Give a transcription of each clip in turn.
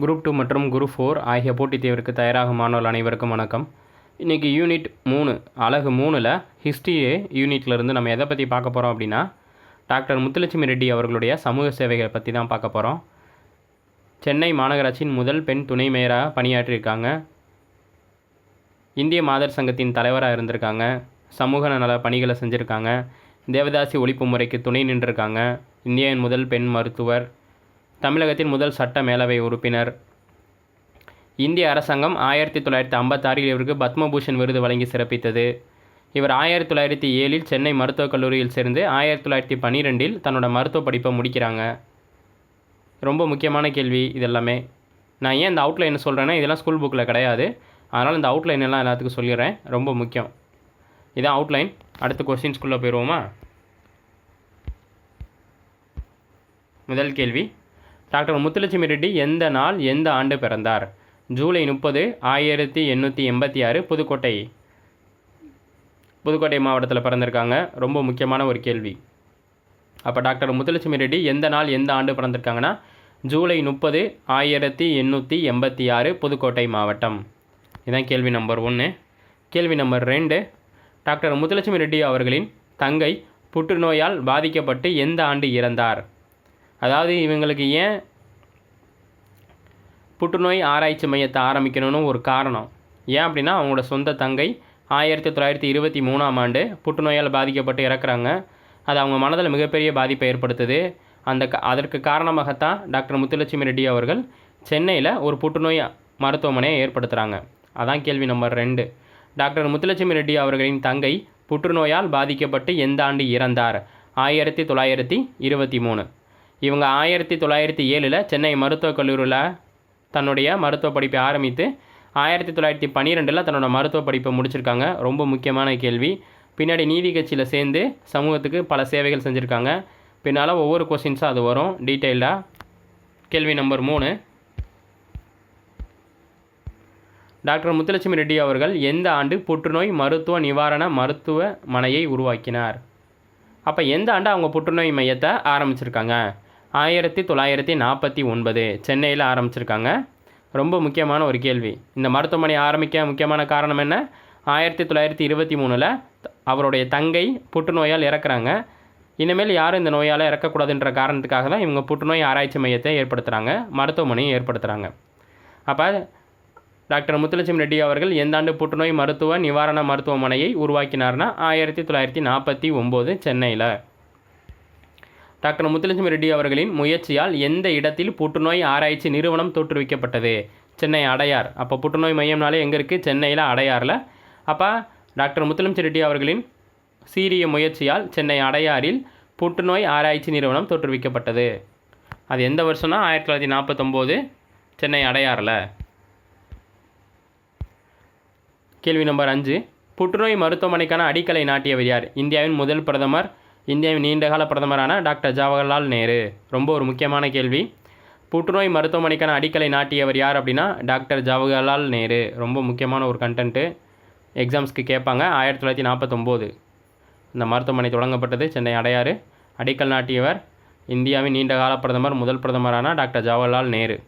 Group two மற்றும் group four ஆகிய போட்டித் தேர்விற்கு தயாராகும் மாணவர்கள் அனைவருக்கும் வணக்கம். இன்றைக்கி யூனிட் மூணு அழகு மூணில் ஹிஸ்ட்ரி யூனிட்லேருந்து நம்ம எதை பற்றி பார்க்க போகிறோம் அப்படின்னா டாக்டர் முத்துலட்சுமி ரெட்டி அவர்களுடைய சமூக சேவைகளை பற்றி தான் பார்க்க போகிறோம் சென்னை மாநகராட்சியின் முதல் பெண் துணை மேயராக பணியாற்றியிருக்காங்க. இந்திய மாதர் சங்கத்தின் தலைவராக இருந்திருக்காங்க. சமூக நல பணிகளை செஞ்சுருக்காங்க. தேவதாசி ஒழிப்பு முறைக்கு துணை நின்றிருக்காங்க. இந்தியாவின் முதல் பெண் மருத்துவர். தமிழகத்தின் முதல் சட்ட மேலவை உறுப்பினர். இந்திய அரசாங்கம் ஆயிரத்தி தொள்ளாயிரத்தி ஐம்பத்தாறில் இவருக்கு பத்மபூஷன் விருது வழங்கி சிறப்பித்தது. இவர் ஆயிரத்தி தொள்ளாயிரத்தி ஏழில் சென்னை மருத்துவக் கல்லூரியில் சேர்ந்து ஆயிரத்தி தொள்ளாயிரத்தி பன்னிரெண்டில் தன்னோட மருத்துவ படிப்பை முடிக்கிறாங்க. ரொம்ப முக்கியமான கேள்வி இதெல்லாமே. நான் ஏன் இந்த அவுட்லைன் சொல்கிறேன்னா இதெல்லாம் ஸ்கூல் புக்கில் கிடையாது. அதனால் இந்த அவுட்லைன் எல்லாம் எல்லாத்துக்கும் சொல்லிடுறேன். ரொம்ப முக்கியம். இதான் அவுட்லைன் அடுத்த கொஸ்டின்ஸ்குள்ளே போயிடுவோமா முதல் கேள்வி. டாக்டர் முத்துலட்சுமி ரெட்டி எந்த நாள் எந்த ஆண்டு பிறந்தார்? ஜூலை முப்பது ஆயிரத்தி எண்ணூற்றி எண்பத்தி ஆறு புதுக்கோட்டை. புதுக்கோட்டை மாவட்டத்தில் பிறந்திருக்காங்க. ரொம்ப முக்கியமான ஒரு கேள்வி. அப்போ டாக்டர் முத்துலட்சுமி ரெட்டி எந்த நாள் எந்த ஆண்டு பிறந்திருக்காங்கன்னா? ஜூலை முப்பது ஆயிரத்தி எண்ணூற்றி எண்பத்தி ஆறு புதுக்கோட்டை மாவட்டம். இதுதான் கேள்வி நம்பர் ஒன்று கேள்வி நம்பர் ரெண்டு டாக்டர் முத்துலட்சுமி ரெட்டி அவர்களின் தங்கை புற்றுநோயால் பாதிக்கப்பட்டு எந்த ஆண்டு இறந்தார்? அதாவது இவங்களுக்கு ஏன் புற்றுநோய் ஆராய்ச்சி மையத்தை ஆரம்பிக்கணும்னு ஒரு காரணம். ஏன் அப்படின்னா அவங்களோட சொந்த தங்கை ஆயிரத்தி தொள்ளாயிரத்தி இருபத்தி மூணாம் ஆண்டு புற்றுநோயால் பாதிக்கப்பட்டு இறக்குறாங்க. அது அவங்க மனதில் மிகப்பெரிய பாதிப்பை ஏற்படுத்துது. அந்த க அதற்கு காரணமாகத்தான் டாக்டர் முத்துலட்சுமி ரெட்டி அவர்கள் சென்னையில் ஒரு புற்றுநோய் மருத்துவமனையை ஏற்படுத்துகிறாங்க அதான் கேள்வி நம்பர் ரெண்டு. டாக்டர் முத்துலட்சுமி ரெட்டி அவர்களின் தங்கை புற்றுநோயால் பாதிக்கப்பட்டு எந்த ஆண்டு இறந்தார்? ஆயிரத்தி தொள்ளாயிரத்தி இருபத்தி மூணு. இவங்க ஆயிரத்தி தொள்ளாயிரத்தி ஏழில் சென்னை மருத்துவக் கல்லூரியில் தன்னுடைய மருத்துவ படிப்பை ஆரம்பித்து ஆயிரத்தி தொள்ளாயிரத்தி பன்னிரெண்டில் தன்னோட மருத்துவ படிப்பை முடிச்சிருக்காங்க. ரொம்ப முக்கியமான கேள்வி. பின்னாடி நீதி கட்சியில் சேர்ந்து சமூகத்துக்கு பல சேவைகள் செஞ்சுருக்காங்க. பின்னால் ஒவ்வொரு கொஸ்டின்ஸும் அது வரும். டீட்டெயில்டாக கேள்வி நம்பர் மூணு. டாக்டர் முத்துலட்சுமி ரெட்டி அவர்கள் எந்த ஆண்டு புற்றுநோய் மருத்துவ நிவாரண மருத்துவமனையை உருவாக்கினார்? அப்போ எந்த ஆண்டு அவங்க புற்றுநோய் மையத்தை ஆரம்பிச்சிருக்காங்க? ஆயிரத்தி தொள்ளாயிரத்தி நாற்பத்தி ஒன்பது சென்னையில் ஆரம்பிச்சிருக்காங்க. ரொம்ப முக்கியமான ஒரு கேள்வி. இந்த மருத்துவமனை ஆரம்பிக்க முக்கியமான காரணம் என்ன? ஆயிரத்தி தொள்ளாயிரத்தி இருபத்தி மூணில் அவருடைய தங்கை புற்றுநோயால் இறக்குறாங்க. இனிமேல் யாரும் இந்த நோயால் இறக்கக்கூடாதுன்ற காரணத்துக்காக தான் இவங்க புற்றுநோய் ஆராய்ச்சி மையத்தை ஏற்படுத்துகிறாங்க மருத்துவமனையை ஏற்படுத்துகிறாங்க அப்போ டாக்டர் முத்துலட்சுமி ரெட்டி அவர்கள் எந்த ஆண்டு புற்றுநோய் மருத்துவ நிவாரண மருத்துவமனையை உருவாக்கினார்னா? ஆயிரத்தி தொள்ளாயிரத்தி நாற்பத்தி ஒம்பது சென்னையில். டாக்டர் முத்துலட்சுமி ரெட்டி அவர்களின் முயற்சியால் எந்த இடத்தில் புற்றுநோய் ஆராய்ச்சி நிறுவனம் தோற்றுவிக்கப்பட்டது? சென்னை அடையார். அப்போ புற்றுநோய் மையம்னாலே எங்கே இருக்குது சென்னையில் அடையாரில். அப்போ டாக்டர் முத்துலட்சுமி ரெட்டி அவர்களின் சீரிய முயற்சியால் சென்னை அடையாறில் புற்றுநோய் ஆராய்ச்சி நிறுவனம் தோற்றுவிக்கப்பட்டது. அது எந்த வருஷம்னா? ஆயிரத்தி தொள்ளாயிரத்தி நாற்பத்தொம்போது சென்னை அடையாறில் கேள்வி நம்பர் அஞ்சு. புற்றுநோய் மருத்துவமனைக்கான அடிக்கலை நாட்டியவர் யார்? இந்தியாவின் முதல் பிரதமர் இந்தியாவின் நீண்டகால பிரதமரான டாக்டர் ஜவஹர்லால் நேரு. ரொம்ப ஒரு முக்கியமான கேள்வி. புற்றுநோய் மருத்துவமனைக்கான அடிக்கலை நாட்டியவர் யார் அப்படின்னா டாக்டர் ஜவஹர்லால் நேரு. ரொம்ப முக்கியமான ஒரு கண்டென்ட்டு எக்ஸாம்ஸ்க்கு கேட்பாங்க. ஆயிரத்தி தொள்ளாயிரத்தி நாற்பத்தொம்போது. இந்த மருத்துவமனை தொடங்கப்பட்டது சென்னை அடையாறு. அடிக்கல் நாட்டியவர் இந்தியாவின் நீண்டகால பிரதமர் முதல் பிரதமரான டாக்டர் ஜவஹர்லால் நேரு.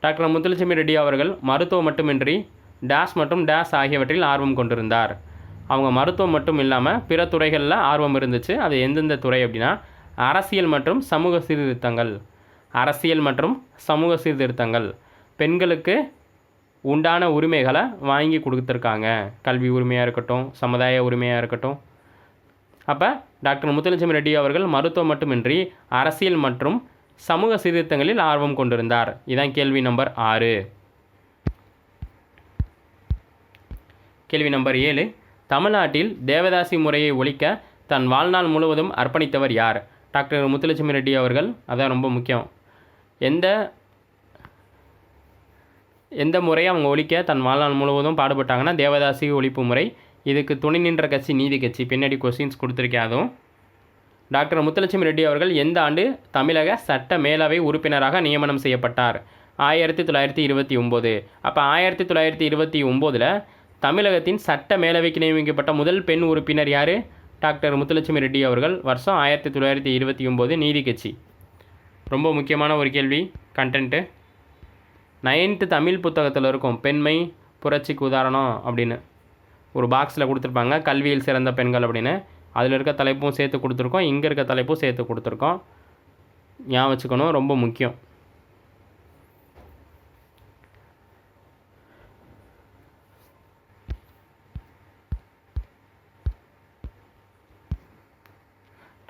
டாக்டர் முத்துலட்சுமி ரெட்டி அவர்கள் மருத்துவம் மட்டுமின்றி டேஸ் மற்றும் டேஸ் ஆகியவற்றில் ஆர்வம் கொண்டிருந்தார். அவங்க மருத்துவம் மட்டும் இல்லாமல் பிற துறைகளில் ஆர்வம் இருந்துச்சு. அது எந்தெந்த துறை அப்படின்னா அரசியல் மற்றும் சமூக சீர்திருத்தங்கள். அரசியல் மற்றும் சமூக சீர்திருத்தங்கள். பெண்களுக்கு உண்டான உரிமைகளை வாங்கி கொடுத்துருக்காங்க. கல்வி உரிமையாக இருக்கட்டும் சமுதாய உரிமையாக இருக்கட்டும். அப்போ டாக்டர் முத்துலட்சுமி ரெட்டி அவர்கள் மருத்துவம் மட்டுமின்றி அரசியல் மற்றும் சமூக சீர்திருத்தங்களில் ஆர்வம் கொண்டிருந்தார். இதான் கேள்வி நம்பர் ஆறு. கேள்வி நம்பர் ஏழு. தமிழ்நாட்டில் தேவதாசி முறையை ஒழிக்க தன் வாழ்நாள் முழுவதும் அர்ப்பணித்தவர் யார்? டாக்டர் முத்துலட்சுமி ரெட்டி அவர்கள். அதான் ரொம்ப முக்கியம். எந்த எந்த முறையை அவங்க ஒழிக்க தன் வாழ்நாள் முழுவதும் பாடுபட்டாங்கன்னா தேவதாசி ஒழிப்பு முறை. இதுக்கு துணை நின்ற கட்சி நீதி கட்சி. பின்னாடி கொஸ்டின்ஸ் கொடுத்துருக்கேன் அதுவும். டாக்டர் முத்துலட்சுமி ரெட்டி அவர்கள் எந்த ஆண்டு தமிழக சட்ட மேலவை உறுப்பினராக நியமனம் செய்யப்பட்டார்? ஆயிரத்தி தொள்ளாயிரத்தி இருபத்தி ஒம்பது. அப்போ ஆயிரத்தி தொள்ளாயிரத்தி இருபத்தி ஒம்போதில் தமிழகத்தின் சட்ட மேலவைக்கு நியமிக்கப்பட்ட முதல் பெண் உறுப்பினர் யார்? டாக்டர் முத்துலட்சுமி ரெட்டி அவர்கள். வருஷம் ஆயிரத்தி தொள்ளாயிரத்தி இருபத்தி ஒம்பது நீதி கட்சி. ரொம்ப முக்கியமான ஒரு கேள்வி கண்டென்ட்டு நைன்த்து தமிழ் புத்தகத்தில் இருக்கும் பெண்மை புரட்சிக்கு உதாரணம் அப்படின்னு. ஒரு பாக்ஸில் கொடுத்துருப்பாங்க கல்வியில் சிறந்த பெண்கள் அப்படின்னு. அதில் இருக்க தலைப்பும் சேர்த்து கொடுத்துருக்கோம் இங்கே இருக்க தலைப்பும் சேர்த்து கொடுத்துருக்கோம். ஞாபகம் வச்சுக்கணும் ரொம்ப முக்கியம்.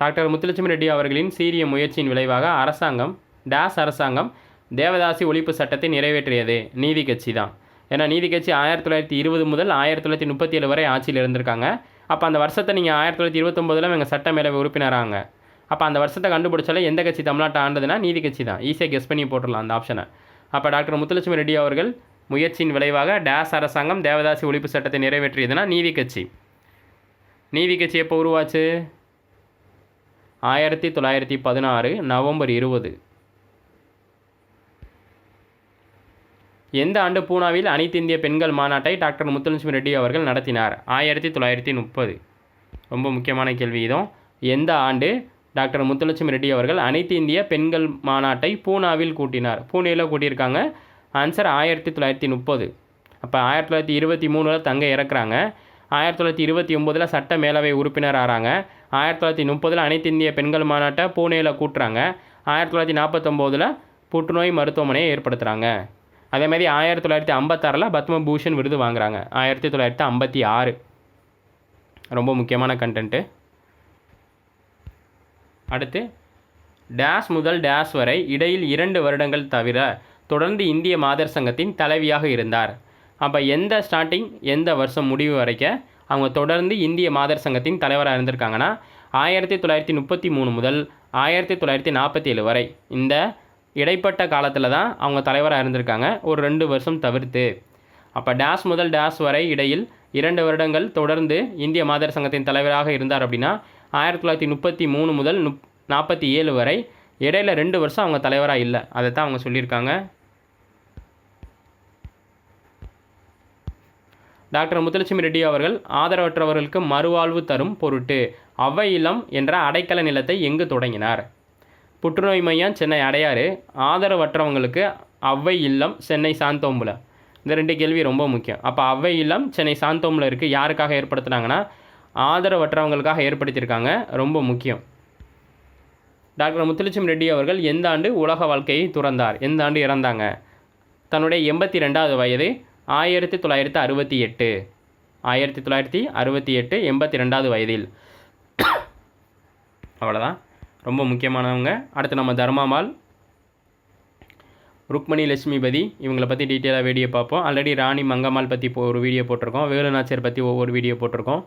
டாக்டர் முத்துலட்சுமி ரெட்டி அவர்களின் சீரிய முயற்சியின் விளைவாக அரசாங்கம் டேஸ் அரசாங்கம் தேவதாசி ஒழிப்பு சட்டத்தை நிறைவேற்றியது. நீதி கட்சி தான். ஏன்னா நீதி கட்சி ஆயிரத்தி தொள்ளாயிரத்தி இருபது முதல் ஆயிரத்தி தொள்ளாயிரத்தி முப்பத்தி ஏழு வரை ஆட்சியில் இருந்திருக்காங்க. அப்போ அந்த வருஷத்தை நீங்கள் ஆயிரத்தி தொள்ளாயிரத்தி இருபத்தொம்போதில் எங்கள் சட்டமேலவை உறுப்பினராங்க. அப்போ அந்த வருஷத்தை கண்டுபிடிச்சாலே எந்த கட்சி தமிழ்நாட்டை ஆண்டதுன்னா நீதி கட்சி தான். ஈஸியாக கெஸ் பண்ணி போட்டுடலாம் அந்த ஆப்ஷனை அப்போ டாக்டர் முத்துலட்சுமி ரெட்டி அவர்கள் முயற்சியின் விளைவாக டேஸ் அரசாங்கம் தேவதாசி ஒழிப்பு சட்டத்தை நிறைவேற்றியதுன்னா நீதி கட்சி. நீதி கட்சி எப்போ உருவாச்சு? ஆயிரத்தி தொள்ளாயிரத்தி பதினாறு நவம்பர் இருபது. எந்த ஆண்டு பூனாவில் அனைத்து இந்திய பெண்கள் மாநாட்டை டாக்டர் முத்துலட்சுமி ரெட்டி அவர்கள் நடத்தினார்? ஆயிரத்தி தொள்ளாயிரத்தி முப்பது. ரொம்ப முக்கியமான கேள்வி இதுவும் எந்த ஆண்டு டாக்டர் முத்துலட்சுமி ரெட்டி அவர்கள் அனைத்து இந்திய பெண்கள் மாநாட்டை பூனாவில் கூட்டினார்? பூனேயில் கூட்டியிருக்காங்க. ஆன்சர் ஆயிரத்தி தொள்ளாயிரத்தி முப்பது. அப்போ ஆயிரத்தி தொள்ளாயிரத்தி இருபத்தி மூணில் தங்க இறக்குறாங்க. ஆயிரத்தி தொள்ளாயிரத்தி இருபத்தி ஒம்போதில் சட்ட மேலவை உறுப்பினர் ஆறாங்க. ஆயிரத்தி தொள்ளாயிரத்தி முப்பதில் அனைத்து இந்திய பெண்கள் மாநாட்டை பூனேயில் கூட்டுறாங்க. ஆயிரத்தி தொள்ளாயிரத்தி நாற்பத்தொம்போதில் புற்றுநோய் மருத்துவமனையை ஏற்படுத்துகிறாங்க அதேமாதிரி ஆயிரத்தி தொள்ளாயிரத்தி ஐம்பத்தாறில் பத்மபூஷன் விருது வாங்குறாங்க. ஆயிரத்தி தொள்ளாயிரத்தி ஐம்பத்தி ஆறு. ரொம்ப முக்கியமான கண்டென்ட்டு அடுத்து டேஸ் முதல் டேஸ் வரை இடையில் இரண்டு வருடங்கள் தவிர தொடர்ந்து இந்திய மாதர் சங்கத்தின் தலைவியாக இருந்தார். அப்போ எந்த ஸ்டார்டிங் எந்த வருஷம் முடிவு வரைக்க அவங்க தொடர்ந்து இந்திய மாதர் சங்கத்தின் தலைவராக இருந்திருக்காங்கன்னா ஆயிரத்தி தொள்ளாயிரத்தி முப்பத்தி மூணு முதல் ஆயிரத்தி தொள்ளாயிரத்தி நாற்பத்தி ஏழு வரை இந்த இடைப்பட்ட காலத்தில் தான் அவங்க தலைவராக இருந்திருக்காங்க. ஒரு ரெண்டு வருஷம் தவிர்த்து. அப்போ டேஸ் முதல் டேஸ் வரை இடையில் இரண்டு வருடங்கள் தொடர்ந்து இந்திய மாதர் சங்கத்தின் தலைவராக இருந்தார் அப்படின்னா ஆயிரத்தி தொள்ளாயிரத்தி முப்பத்தி மூணு முதல் முப் நாற்பத்தி ஏழு வரை இடையில ரெண்டு வருஷம் அவங்க தலைவராக இல்லை. அதை தான் அவங்க சொல்லியிருக்காங்க. டாக்டர் முத்துலட்சுமி ரெட்டி அவர்கள் ஆதரவற்றவர்களுக்கு மறுவாழ்வு தரும் பொருட்டு அவ்வை இல்லம் என்ற அடைக்கல நிலத்தை எங்கு தொடங்கினார்? புற்றுநோய் மையம் சென்னை அடையாறு. ஆதரவற்றவங்களுக்கு அவ்வை இல்லம் சென்னை சாந்தோம்புல. இந்த ரெண்டு கேள்வி ரொம்ப முக்கியம். அப்போ அவ்வை இல்லம் சென்னை சாந்தோம்பில் இருக்குது யாருக்காக ஏற்படுத்துனாங்கன்னா ஆதரவற்றவங்களுக்காக ஏற்படுத்தியிருக்காங்க. ரொம்ப முக்கியம். டாக்டர் முத்துலட்சுமி ரெட்டி அவர்கள் எந்த ஆண்டு உலக வாழ்க்கையை துறந்தார்? எந்த ஆண்டு இறந்தாங்க? தன்னுடைய எண்பத்தி ரெண்டாவது வயது. ஆயிரத்தி தொள்ளாயிரத்தி அறுபத்தி எட்டு. ஆயிரத்தி தொள்ளாயிரத்தி அறுபத்தி எட்டு எண்பத்தி ரெண்டாவது வயதில். அவ்வளோதான் ரொம்ப முக்கியமானவங்க. அடுத்து நம்ம தர்மாமால் ருக்மணி லட்சுமிபதி இவங்களை பற்றி டீட்டெயிலாக வீடியோ பார்ப்போம். ஆல்ரெடி ராணி மங்கம்மாள் பற்றி இப்போ ஒரு வீடியோ போட்டிருக்கோம். வேலுநாச்சியர் பற்றி ஒவ்வொரு வீடியோ போட்டிருக்கோம்.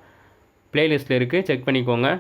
ப்ளேலிஸ்ட்டில் இருக்குது செக் பண்ணிக்கோங்க.